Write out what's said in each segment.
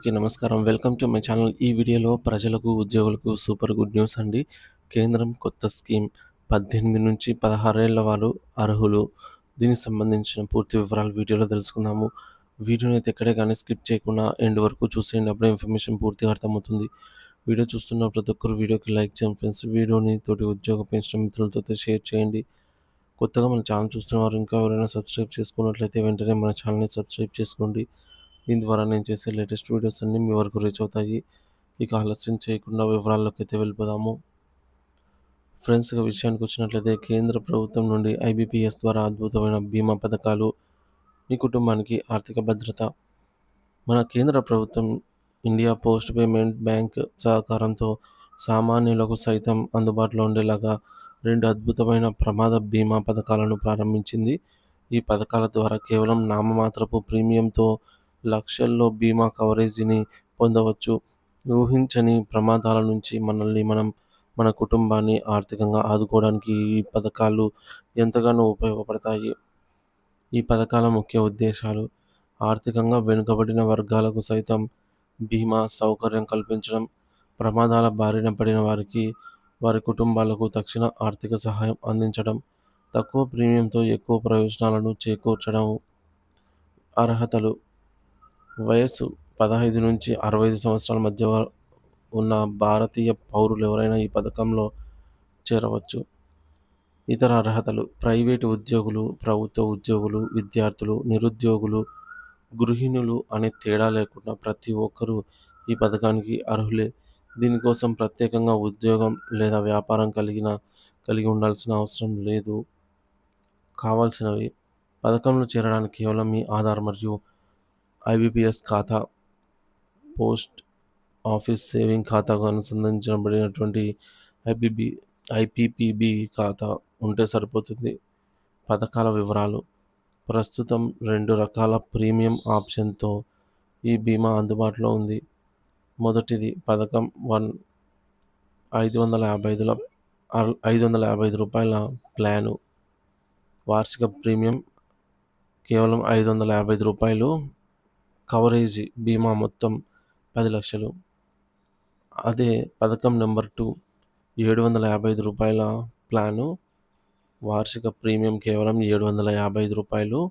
Okay. నమస్కారం. Welcome to my channel. ఈ వీడియోలో ప్రజలకు, ఉద్యోగులకు సూపర్ గుడ్ న్యూస్ అండి. కేంద్రం కొత్త స్కీమ్ పద్దెనిమిది నుంచి పదహారేళ్ళ వారు అర్హులు. దీనికి సంబంధించిన పూర్తి వివరాలు వీడియోలో తెలుసుకుందాము. వీడియోని అయితే ఎక్కడే కానీ స్కిప్ చేయకుండా ఎండ్ వరకు చూసేయండి. అప్పుడే ఇన్ఫర్మేషన్ పూర్తిగా అర్థమవుతుంది. వీడియో చూస్తున్న ప్రతి ఒక్కరు వీడియోకి లైక్ చేయండి ఫ్రెండ్స్. వీడియోని తోటి ఉద్యోగ పెంచిన మిత్రులతో షేర్ చేయండి. కొత్తగా మన ఛానల్ చూస్తున్నవారు ఇంకా ఎవరైనా సబ్స్క్రైబ్ చేసుకున్నట్లయితే వెంటనే మన ఛానల్‌ని సబ్స్క్రైబ్ చేసుకోండి. దీని ద్వారా నేను చేసే లేటెస్ట్ వీడియోస్ అన్నీ మీ వరకు రీచ్ అవుతాయి. ఇక ఆలస్యం చేయకుండా వివరాల్లోకైతే వెళ్ళిపోదాము. ఫ్రెండ్స్ విషయానికి వచ్చినట్లయితే కేంద్ర ప్రభుత్వం నుండి ఐబీపీఎస్ ద్వారా అద్భుతమైన బీమా పథకాలు, మీ కుటుంబానికి ఆర్థిక భద్రత. మన కేంద్ర ప్రభుత్వం ఇండియా పోస్ట్ పేమెంట్ బ్యాంక్ సహకారంతో సామాన్యులకు సైతం అందుబాటులో ఉండేలాగా రెండు అద్భుతమైన ప్రమాద బీమా పథకాలను ప్రారంభించింది. ఈ పథకాల ద్వారా కేవలం నామమాత్రపు ప్రీమియంతో లక్షల్లో బీమా కవరేజీని పొందవచ్చు. ఊహించని ప్రమాదాల నుంచి మనల్ని మనం, మన కుటుంబాన్ని ఆర్థికంగా ఆదుకోవడానికి ఈ పథకాలు ఎంతగానో ఉపయోగపడతాయి. ఈ పథకాల ముఖ్య ఉద్దేశాలు ఆర్థికంగా వెనుకబడిన వర్గాలకు సైతం బీమా సౌకర్యం కల్పించడం, ప్రమాదాల బారిన పడిన వారికి, వారి కుటుంబాలకు తక్షణ ఆర్థిక సహాయం అందించడం, తక్కువ ప్రీమియంతో ఎక్కువ ప్రయోజనాలను చేకూర్చడం. అర్హతలు వయస్సు పదహైదు నుంచి అరవై ఐదు సంవత్సరాల మధ్య ఉన్న భారతీయ పౌరులు ఎవరైనా ఈ పథకంలో చేరవచ్చు. ఇతర అర్హతలు ప్రైవేటు ఉద్యోగులు, ప్రభుత్వ ఉద్యోగులు, విద్యార్థులు, నిరుద్యోగులు, గృహిణులు అనే తేడా లేకుండా ప్రతి ఒక్కరూ ఈ పథకానికి అర్హులే. దీనికోసం ప్రత్యేకంగా ఉద్యోగం లేదా వ్యాపారం కలిగిన కలిగి ఉండాల్సిన అవసరం లేదు. కావాల్సినవి పథకంలో చేరడానికి కేవలం మీ ఆధార్ మరియు ఐబీపీఎస్ ఖాతా, పోస్ట్ ఆఫీస్ సేవింగ్ ఖాతాకు అనుసంధానించబడినటువంటి ఐబీబీ ఐపీపీబీ ఖాతా ఉంటే సరిపోతుంది. పథకాల వివరాలు ప్రస్తుతం రెండు రకాల ప్రీమియం ఆప్షన్‌తో ఈ బీమా అందుబాటులో ఉంది. మొదటిది పథకం వన్ ఐదు వందల యాభై ఐదుల ఐదు వందల యాభై ఐదు రూపాయల ప్లాను. వార్షిక ప్రీమియం కేవలం ఐదు వందల యాభై ఐదు రూపాయలు. కవరేజీ బీమా మొత్తం పది లక్షలు. అదే పథకం నెంబర్ టూ ఏడు వందల యాభై ఐదు రూపాయల ప్లాను. వార్షిక ప్రీమియం కేవలం ఏడు వందల యాభై ఐదు రూపాయలు.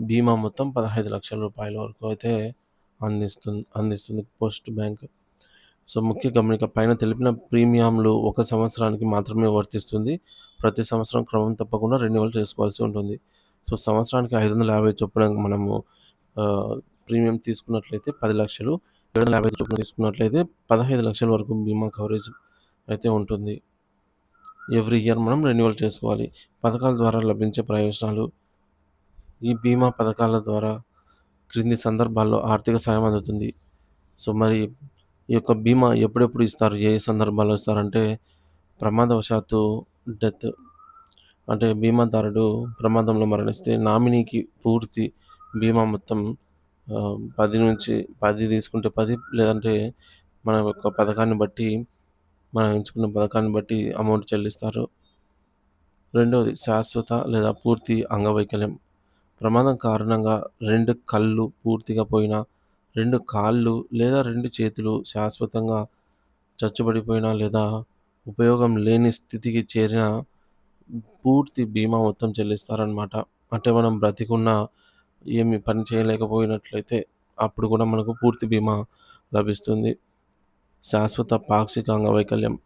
బీమా మొత్తం పదహైదు లక్షల రూపాయల వరకు అయితే అందిస్తుంది అందిస్తుంది పోస్ట్ బ్యాంక్. సో ముఖ్య గమనిక పైన తెలిపిన ప్రీమియంలు ఒక సంవత్సరానికి మాత్రమే వర్తిస్తుంది. ప్రతి సంవత్సరం క్రమం తప్పకుండా రెన్యువల్ చేసుకోవాల్సి ఉంటుంది. సో సంవత్సరానికి ఐదు వందల యాభై చొప్పున మనము ప్రీమియం తీసుకున్నట్లయితే పది లక్షలు. ఏడు వందల యాభై చొప్పున తీసుకున్నట్లయితే పదహైదు లక్షల వరకు బీమా కవరేజ్ అయితే ఉంటుంది. ఎవ్రీ ఇయర్ మనం రెన్యువల్ చేసుకోవాలి. పథకాల ద్వారా లభించే ప్రయోజనాలు ఈ బీమా పథకాల ద్వారా క్రింది సందర్భాల్లో ఆర్థిక సాయం అందుతుంది. సో మరి ఈ యొక్క బీమా ఎప్పుడెప్పుడు ఇస్తారు? ఏ ఏ సందర్భాల్లో ఇస్తారంటే ప్రమాదవశాత్తు డెత్ అంటే బీమాదారుడు ప్రమాదంలో మరణిస్తే నామినీకి పూర్తి బీమా మొత్తం పది నుంచి పది తీసుకుంటే పది లేదంటే మన యొక్క పథకాన్ని బట్టి మనం ఎంచుకున్న పథకాన్ని బట్టి అమౌంట్ చెల్లిస్తారు. రెండవది శాశ్వత లేదా పూర్తి అంగవైకల్యం. ప్రమాదం కారణంగా రెండు కళ్ళు పూర్తిగా పోయినా, రెండు కాళ్ళు లేదా రెండు చేతులు శాశ్వతంగా చచ్చుబడిపోయినా లేదా ఉపయోగం లేని స్థితికి చేరిన పూర్తి బీమా మొత్తం చెల్లిస్తారనమాట. అంటే మనం బ్రతికున్న ఏమి పని చేయలేకపోయినట్లయితే అప్పుడు కూడా మనకు పూర్తి బీమా లభిస్తుంది. శాశ్వత పాక్షిక అంగవైకల్యం.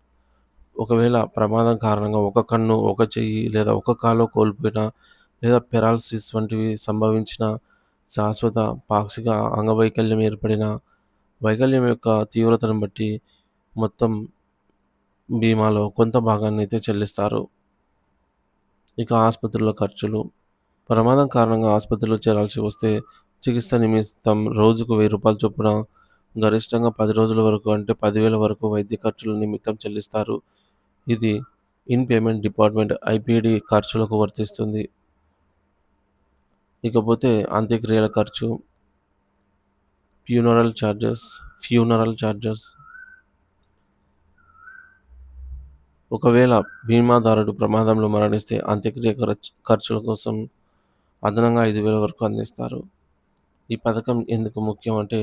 ఒకవేళ ప్రమాదం కారణంగా ఒక కన్ను, ఒక చెయ్యి లేదా ఒక కాలో కోల్పోయినా లేదా పెరాలసిస్ వంటివి సంభవించిన శాశ్వత పాక్షిక అంగవైకల్యం ఏర్పడిన వైకల్యం యొక్క తీవ్రతను బట్టి మొత్తం బీమాలో కొంత భాగాన్నయితే చెల్లిస్తారు. ఇక ఆసుపత్రుల ఖర్చులు. ప్రమాదం కారణంగా ఆసుపత్రిలో చేరాల్సి వస్తే చికిత్స నిమిత్తం రోజుకు వెయ్యి రూపాయలు చొప్పున గరిష్టంగా పది రోజుల వరకు అంటే పదివేల వరకు వైద్య ఖర్చుల నిమిత్తం చెల్లిస్తారు. ఇది ఇన్ పేమెంట్ డిపార్ట్మెంట్ ఐపీడీ ఖర్చులకు వర్తిస్తుంది. ఇకపోతే అంత్యక్రియల ఖర్చు. Funeral charges funeral charges. ఒకవేళ బీమాదారుడు ప్రమాదంలో మరణిస్తే అంత్యక్రియ ఖర్చుల కోసం అదనంగా ఐదు వేల వరకు అందిస్తారు. ఈ పథకం ఎందుకు ముఖ్యం అంటే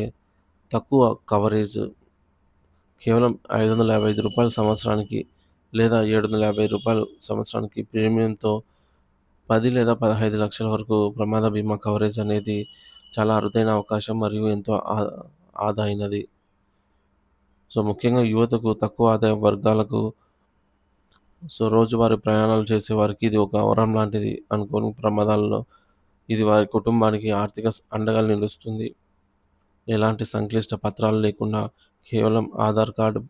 తక్కువ కవరేజ్ కేవలం ఐదు వందల యాభై ఐదు రూపాయలు సంవత్సరానికి లేదా ఏడు వందల యాభై రూపాయలు సంవత్సరానికి ప్రీమియంతో పది లేదా పదహైదు లక్షల వరకు ప్రమాద బీమా కవరేజ్ అనేది చాలా అరుదైన అవకాశం మరియు ఎంతో ఆదాయినది సో ముఖ్యంగా యువతకు తక్కువ ఆదాయ వర్గాలకు సో రోజువారీ ప్రయాణాలు చేసే వారికి ఇది ఒక వరం లాంటిది అనుకోని ప్రమాదాల్లో ఇది వారి కుటుంబానికి ఆర్థిక అండగా నిలుస్తుంది. ఎలాంటి సంక్లిష్ట పత్రాలు లేకుండా కేవలం ఆధార్ కార్డు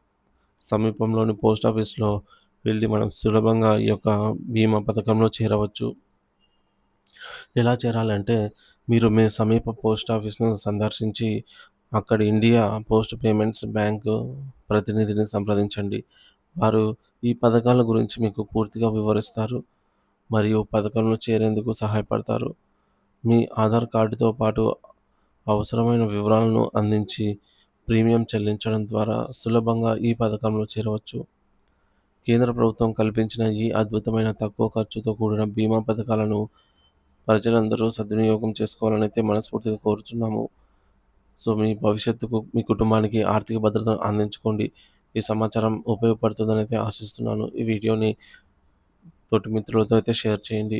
సమీపంలోని పోస్ట్ ఆఫీస్లో వెళ్ళి మనం సులభంగా ఈ యొక్క బీమా పథకంలో చేరవచ్చు. ఎలా చేరాలంటే మీరు మీ సమీప పోస్ట్ ఆఫీస్ను సందర్శించి అక్కడ ఇండియా పోస్ట్ పేమెంట్స్ బ్యాంకు ప్రతినిధిని సంప్రదించండి. వారు ఈ పథకాల గురించి మీకు పూర్తిగా వివరిస్తారు. మరియు పథకంలో చేరేందుకు సహాయపడతారు. మీ ఆధార్ కార్డుతో పాటు అవసరమైన వివరాలను అందించి ప్రీమియం చెల్లించడం ద్వారా సులభంగా ఈ పథకంలో చేరవచ్చు. కేంద్ర ప్రభుత్వం కల్పించిన ఈ అద్భుతమైన తక్కువ ఖర్చుతో కూడిన బీమా పథకాలను ప్రజలందరూ సద్వినియోగం చేసుకోవాలని అయితే మనస్ఫూర్తిగా కోరుతున్నాము సో మీ భవిష్యత్తుకు మీ కుటుంబానికి ఆర్థిక భద్రతను అందించుకోండి. ఈ సమాచారం ఉపయోగపడుతుందని అయితే ఆశిస్తున్నాను. ఈ వీడియోని తోటి మిత్రులతో అయితే షేర్ చేయండి.